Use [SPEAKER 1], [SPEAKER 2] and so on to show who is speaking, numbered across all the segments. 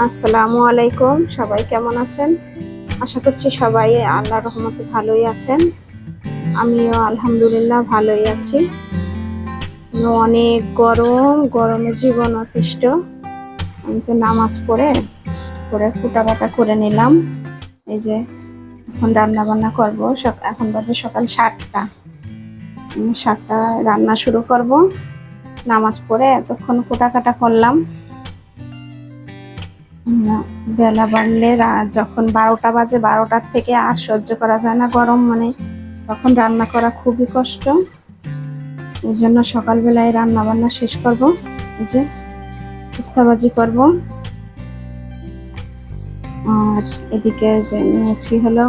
[SPEAKER 1] আসসালামু আলাইকুম, সবাই কেমন আছেন? আশা করছি সবাই আল্লাহ রহমতে ভালোই আছেন। আমিও আলহামদুলিল্লাহ ভালোই আছি। অনেক গরম, গরমে জীবন অতিষ্ঠ। আমি তো নামাজ পড়ে করে ফুটা কাটা করে নিলাম। এই যে এখন রান্না বান্না করব এখন বাজে সকাল সাতটা। সাতটা রান্না শুরু করব। নামাজ পড়ে এতক্ষণ কুটা কাটা করলাম। বেলা বাড়লে যখন বারোটা বাজে, বারোটার থেকে আর সহ্য করা যায় না গরম মানে। তখন রান্না করা খুবই কষ্ট। এই জন্য সকালবেলায় রান্না বান্না শেষ করব। যে উস্তাবাজি করব। আর এদিকে যে নিয়েছি হলো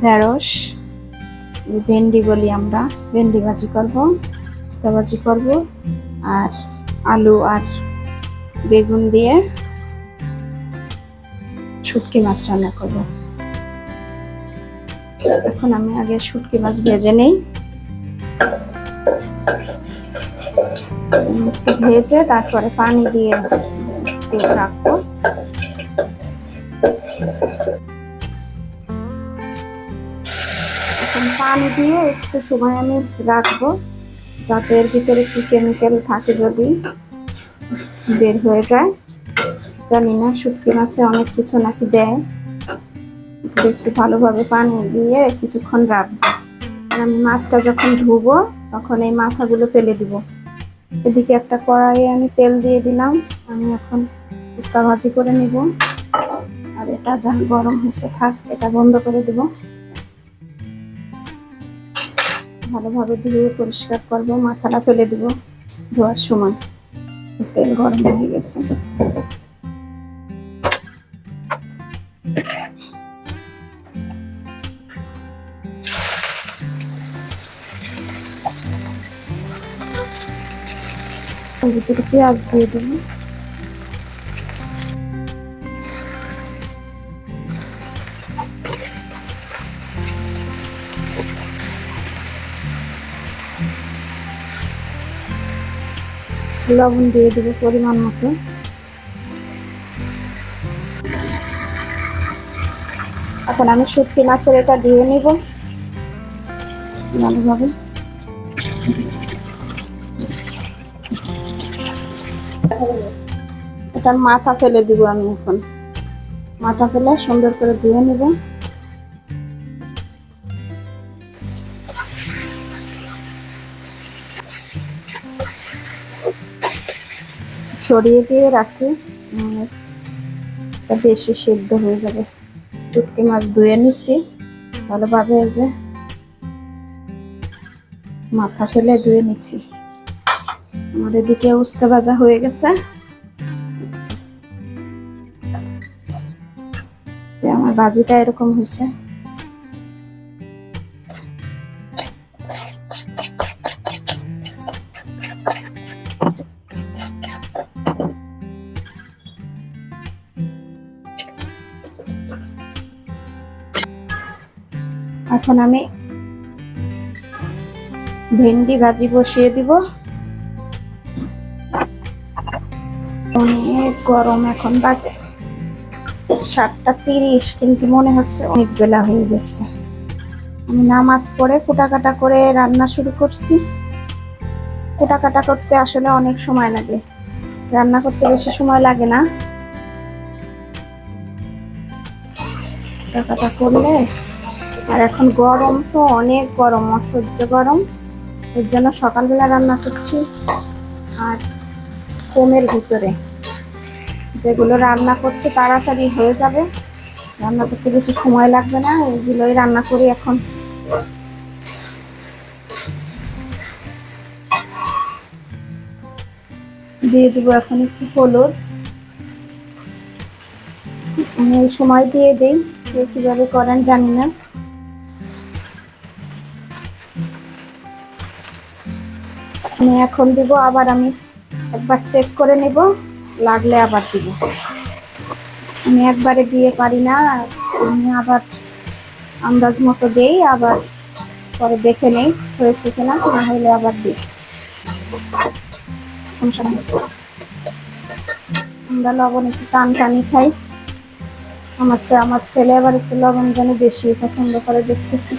[SPEAKER 1] ঢেঁড়স ভেন্ডি বলি আমরা, ভেন্ডি ভাজি করব উস্তাবাজি করব। আর আলু আর বেগুন দিয়ে শুটকি মাছ রান্না করব। এখন আমি আগে শুটকি মাছ ভেজে নেই। ভেজে তারপরে পানি দিয়ে রাখব। পানি দিয়ে একটু সময় আমি রাখব, যাতে এর ভিতরে কি কেমিক্যাল থাকে যদি বের হয়ে যায়। জানি না শুটকি মাছে অনেক কিছু নাকি দেয়। একটু ভালোভাবে পানি দিয়ে কিছুক্ষণ রাখব। আমি মাছটা যখন ধুবো, তখন এই মাথাগুলো ফেলে দিব। এদিকে একটা কড়াইয়ে আমি তেল দিয়ে দিলাম। আমি এখন উস্তা ভাজি করে নিব। আর এটা যা গরম হয়েছে থাক, এটা বন্ধ করে দিব। ভালোভাবে ধুয়ে পরিষ্কার করব, মাথাটা ফেলে দিব ধোয়ার সময়। তেল গরম হয়ে গেছে। এর ভিতরে পেঁয়াজ দিয়ে দেব। লবণ দিয়ে দেবো পরিমাণ মতো। এখন আমি শুটকি মাছের এটা দিয়ে নিব। ভালোভাবে এটার মাথা ফেলে দিব আমি এখন। মাথা ফেলে সুন্দর করে ধুয়ে নেব। ছড়িয়ে দিয়ে রাখি। এটা বেশি সেদ্ধ হয়ে যাবে। চুটকি মাছ ধুয়ে নিচ্ছি ভালোভাবে যে। মাথা ফেলে ধুয়ে নিচ্ছি আমার এদিকে উস্তা ভাজা হয়ে গেছে। আমার বাজিটা এরকম হয়েছে। এখন আমি ভেন্ডি ভাজি বসিয়ে দিব। অনেক গরম এখন বাজে। সাতটা তিরিশ, কিন্তু মনে হচ্ছে অনেক বেলা হয়ে গেছে। আমি নামাজ পড়ে কুটাকাটা করে রান্না শুরু করছি। কুটাকাটা করতে আসলে অনেক সময় লাগে। রান্না করতে বেশি সময় লাগে না। কুটাকাটা করলে, আর এখন গরম তো অনেক গরম, অসহ্য গরম। এর জন্য সকালবেলা রান্না করছি। আর কমের ভিতরে। যেগুলো রান্না করতে তাড়াতাড়ি হয়ে যাবে, রান্না করতে বেশি সময় লাগবে না, এগুলোই রান্না করি এখন। দিয়ে দেবো এখন একটু হলুদ। আমি এই সময় দিয়ে দিই কীভাবে করেন জানি না। এখন দিব, আবার আমি একবার চেক করে নেব, লাগলে আবার দিব। আমি একবারে দিয়ে পারি না, আমি আবার আন্দাজ মতো দেই, আবার পরে দেখে নেই, হয়েছে কিনা, না হলে আবার দিই। আমরা লবণ একটু টান টানি খাই। আমার চা, আমার ছেলে আবার একটু লবণ যেন বেশি পছন্দ করে দেখতেছি।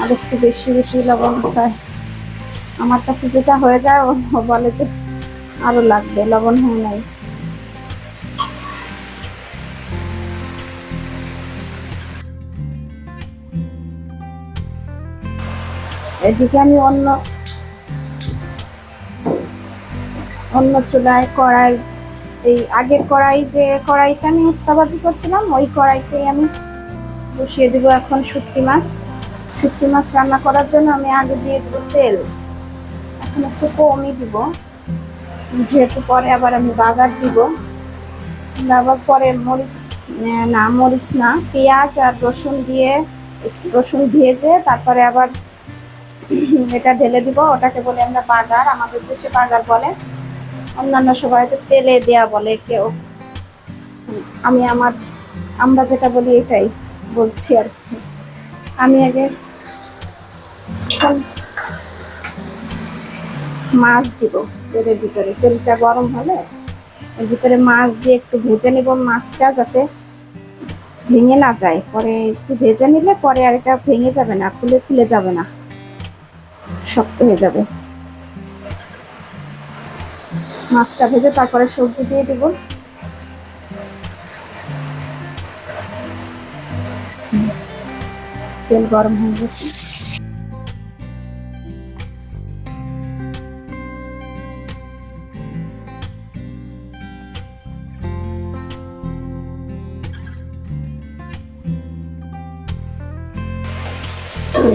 [SPEAKER 1] আর একটু বেশি বেশি লবণ খায়। আমার কাছে যেটা হয়ে যায়, ও বলে যে আরও লাগবে, লবণ হয় নাই। এদিকে আমি অন্য অন্য চুলায় কড়াই, এই আগের কড়াই যে কড়াইটা আমি উস্তাবাজি করছিলাম, ওই কড়াইতেই আমি বসিয়ে দেবো এখন শুটকি মাছ। শুটকি মাছ রান্না করার জন্য আমি আগে দিয়ে দেবো তেল। এখন একটু কমই দিব। যেহেতু পরে আবার আমি বাগার দিব। আবার পরে মরিচ না মরিচ না, পেঁয়াজ আর রসুন দিয়ে রসুন ভেজে তারপরে আবার এটা ঢেলে দিব। ওটাকে বলে আমরা বাগার, আমাদের দেশে বাগার বলে। অন্যান্য সবাই তো তেলে দেয়া বলে কেউ। আমি আমার, আমরা যেটা বলি এটাই বলছি আর কি। আমি আগে মাছ দিব। তেলের ভিতরে। তেলটা গরম হলে এর ভিতরে মাছ দিয়ে একটু ভেজে নিব মাছটা যাতে ভেঙে না যায়। পরে একটু ভেজে নিলে পরে আর এটা ভেঙে যাবে না, খুলে খুলে যাবে না। শক্ত হয়ে যাবে। মাছটা ভেজে তারপরে সবজি দিয়ে দেব। তেল গরম হয়ে গেছে।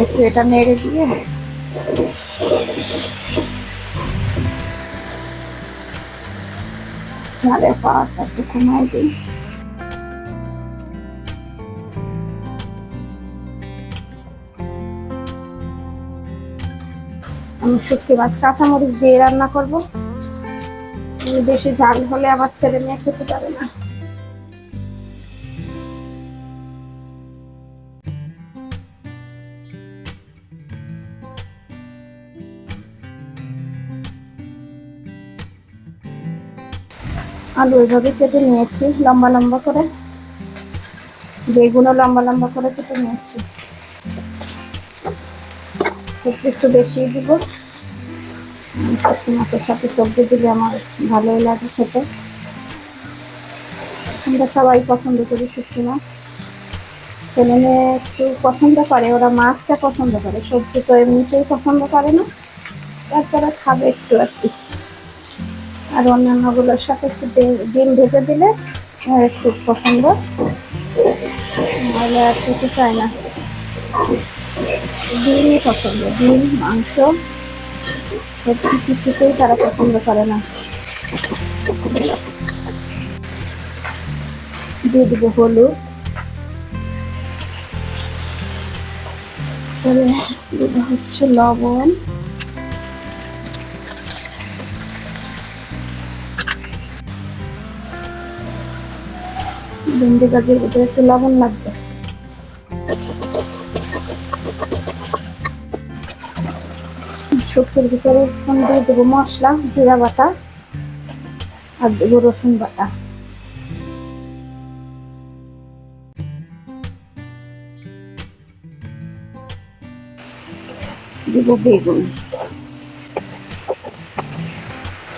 [SPEAKER 1] একটু এটা নেড়ে দিয়ে। ঝালের পাওয়ারটা একটু কমাই দিই। আমি শুটকি মাছ, কাঁচামরিচ দিয়ে রান্না করব। বেশি ঝাল হলে আবার ছেলে মেয়ে খেতে পারে না। আলু এভাবে কেটে নিয়েছি, লম্বা লম্বা করে। বেগুনও লম্বা লম্বা করে কেটে নিয়েছি। একটু একটু বেশি দিব। মাছের সাথে সবজি দিলে আমার ভালোই লাগে খেতে। আমরা সবাই পছন্দ করি শুটকি মাছ। ছেলে মেয়ে একটু পছন্দ করে, ওরা মাছটা পছন্দ করে। সবজি তো এমনিতেই পছন্দ করে না। তারপরে খাবে একটু কি। আর অন্যান্যগুলোর সাথে একটু ডিম ভেজে দিলে, আর একটু পছন্দ। নাহলে আর খেতে চায় না। ডিমই পছন্দ, ডিম, মাংস সবজি কিছুতেই তারা পছন্দ করে না। দিয়ে দেবো হলুদ। হচ্ছে লবণ। ভেন্ডি গাছের ভিতরে একটু লবণ লাগবে। শুটকির ভিতরে দিয়ে দেবো মশলা, জিরা বাটা আর দেবো রসুন বাটা। দেবো বেগুন।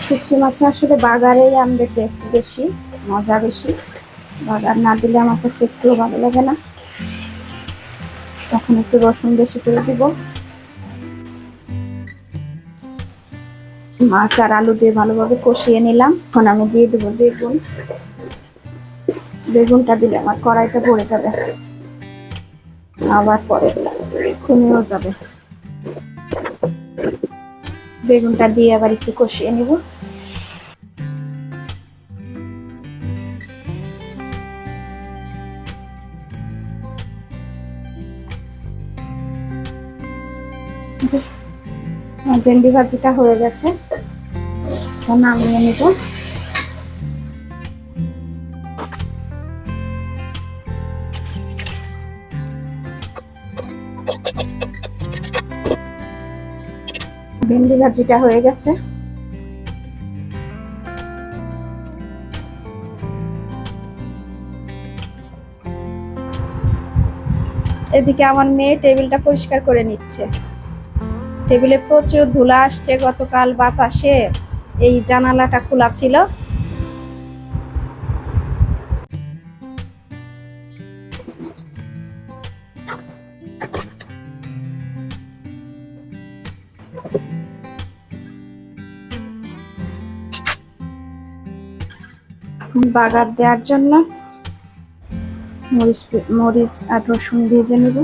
[SPEAKER 1] শুটকি মাছে আসলে বাগারেই আমাদের টেস্ট বেশি, মজা বেশি। বাগার না দিলে আমার কাছে একটু ভালো লাগে না। তখন একটু রসুন বেশি করে দিব। মাছ আর আলু দিয়ে ভালোভাবে কষিয়ে নিলাম। এখন আমি দিয়ে দেবো বেগুন। বেগুনটা দিলে আমার কড়াইটা পড়ে যাবে। আবার পরে কমেও যাবে। বেগুনটা দিয়ে আবার একটু কষিয়ে নিব। ভেন্ডি ভাজিটা হয়ে গেছে। নামিয়ে নিব। ভেন্ডি ভাজিটা হয়ে গেছে। এদিকে আমার মেয়ে টেবিলটা পরিষ্কার করে নিচ্ছে। টেবিলে প্রচুর ধুলা আসছে গতকাল, বাতাসে। এই জানালাটা খোলা ছিল। বাগার দেওয়ার জন্য মরিচ মরিচ আর রসুন ভেজে নেব।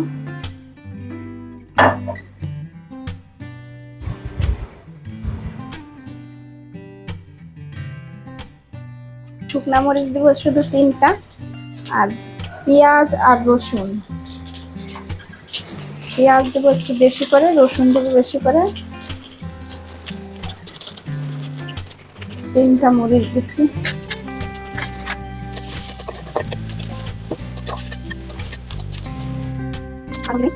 [SPEAKER 1] শুকনা মরিচ দেবো শুধু তিনটা। আর পেঁয়াজ আর রসুন। পেঁয়াজ দেবো একটু বেশি করে, রসুন দেবো বেশি করে। তিনটা মরিচ দিচ্ছি আগে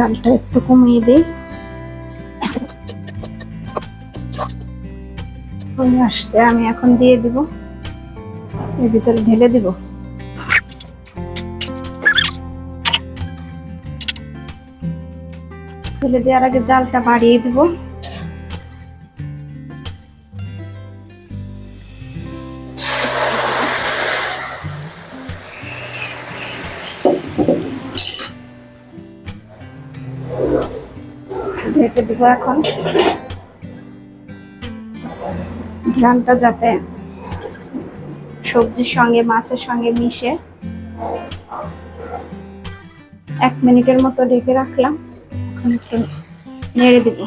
[SPEAKER 1] জালটা একটু কমিয়ে দিই। হয়ে আসছে, আমি এখন দিয়ে দিব। এর ভিতরে ঢেলে দিব। ঢেলে দেওয়ার আগে জালটা বাড়িয়ে দিব। দিব এখন। ঘ্রানটা যাতে সবজির সঙ্গে, মাছের সঙ্গে মিশে। এক মিনিটের মতো ঢেকে রাখলাম। এখন একটু নেড়ে দিব।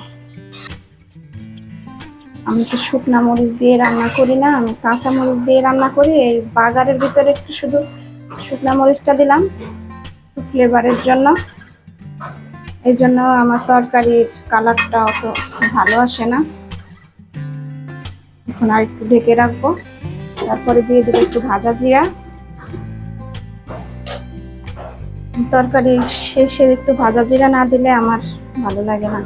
[SPEAKER 1] আমি তো শুকনা মরিচ দিয়ে রান্না করি না, আমি কাঁচা মরিচ দিয়ে রান্না করি। এই বাগারের ভিতরে একটু শুধু শুকনা মরিচটা দিলাম ফ্লেভারের জন্য। এই জন্য আমার তরকারির কালারটা অত ভালো আসে না। এখন আর একটু ঢেকে রাখব। তারপরে দিয়ে দেবো একটু ভাজা জিরা। তরকারি শেষে একটু ভাজা জিরা না দিলে আমার ভালো লাগে না।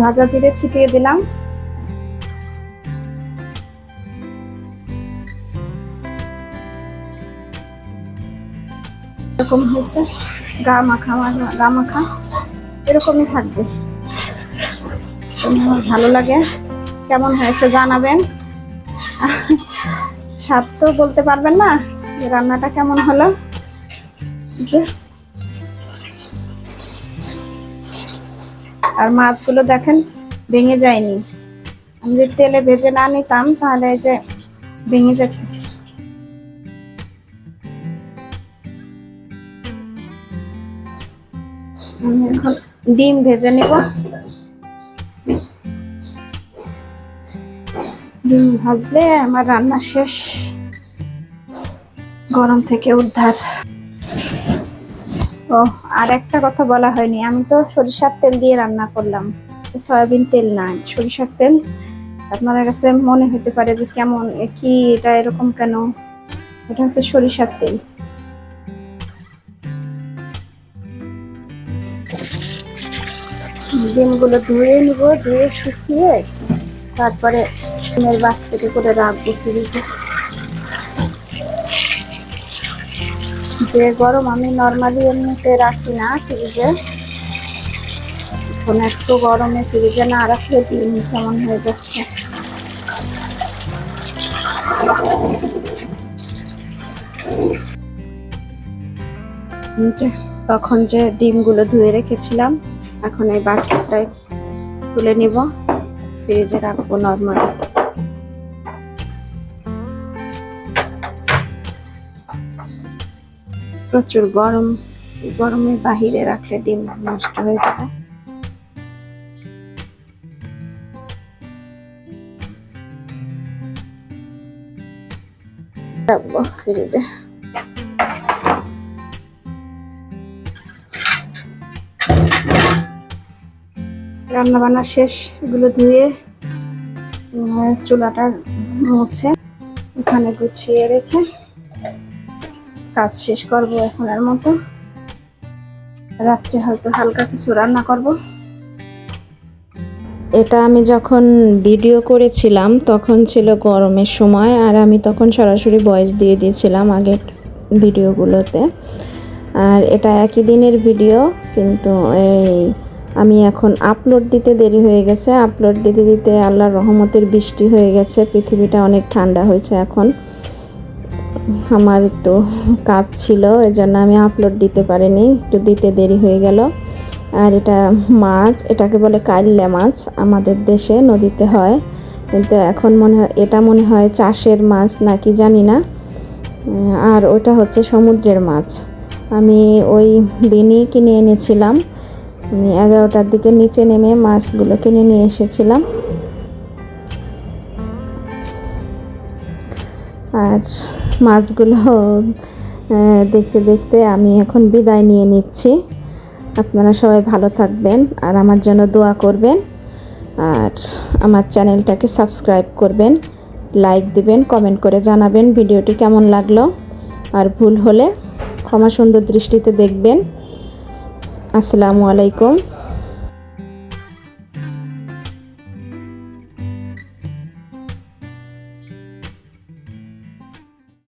[SPEAKER 1] ভাজা জিরে ছিটিয়ে দিলাম। এরকম হয়েছে। গা মাখা গা মাখা এরকমই থাকবে। আমার ভালো লাগে? কেমন হয়েছে জানাবেন? স্বাদ তো বলতে পারবেন না, যে রান্নাটা কেমন হলো? যে আর মাছগুলো দেখেন, ভেঙে যায়নি। আমি যদি তেলে ভেজে না নিতাম, তাহলে যে ভেঙে যেত আমি এখন ডিম ভেজে নিব। ডিম ভাজলে আমার রান্না শেষ। গরম থেকে উদ্ধার। ও, আর একটা কথা বলা হয়নি। আমি তো সরিষার তেল দিয়ে রান্না করলাম। সয়াবিন তেল না, সরিষার তেল। আপনাদের কাছে মনে হতে পারে যে কেমন কি, এটা এরকম কেন? এটা হচ্ছে সরিষার তেল। ডিমগুলো ধুয়ে নিব, ধুয়ে শুকিয়ে তারপরে ডিমের বাস্কেটে করে রাখব ফ্রিজে। যে গরম আমি নর্মালি এমনিতে রাখি না ফ্রিজে, এখন একটু গরমে ফ্রিজে না রাখলে ডিম কেমন হয়ে যাচ্ছে। তখন যে ডিমগুলো ধুয়ে রেখেছিলাম এখন এই বাস্কেটটায় তুলে নিব। ফ্রিজে রাখব নর্মালি প্রচুর গরম, গরমে বাহিরে রাখলে ডিম নষ্ট হয়ে যাবে। রাখব ফ্রিজে। রান্না বান্না শেষ, এগুলো ধুয়ে চুলাটা মুছে, এখানে গুছিয়ে রেখে কাজ শেষ করব এখনের মতো। রাত্রে হয়তো হালকা কিছু রান্না করব। এটা আমি যখন ভিডিও করেছিলাম, তখন ছিল গরমের সময়, আর আমি তখন সরাসরি ভয়েস দিয়ে দিয়েছিলাম আগের ভিডিওগুলোতে। আর এটা একই দিনের ভিডিও, কিন্তু এই আমি এখন আপলোড দিতে দেরি হয়ে গেছে। আপলোড দিতে দিতে আল্লাহর রহমতের বৃষ্টি হয়ে গেছে। পৃথিবীটা অনেক ঠান্ডা হয়েছে এখন। আমার একটু কাজ ছিল এর জন্য আমি আপলোড দিতে পারিনি। একটু দিতে দেরি হয়ে গেল। আর এটা মাছ, এটাকে বলে কাইল্লা মাছ। আমাদের দেশে নদীতে হয়। কিন্তু এখন মনে হয়, এটা মনে হয় চাষের মাছ নাকি জানি না। আর ওটা হচ্ছে সমুদ্রের মাছ। আমি ওই দিনই কিনে এনেছিলাম। আমি এগারোটার দিকে নিচে নেমে মাছগুলো কিনে নিয়ে এসেছিলাম। আর মাছগুলো দেখতে দেখতে আমি এখন বিদায় নিয়ে নিচ্ছি। আপনারা সবাই ভালো থাকবেন আর আমার জন্য দোয়া করবেন। আর আমার চ্যানেলটাকে সাবস্ক্রাইব করবেন, লাইক দিবেন, কমেন্ট করে জানাবেন ভিডিওটি কেমন লাগল। আর ভুল হলে ক্ষমা সুন্দর দৃষ্টিতে দেখবেন। আসসালামু আলাইকুম।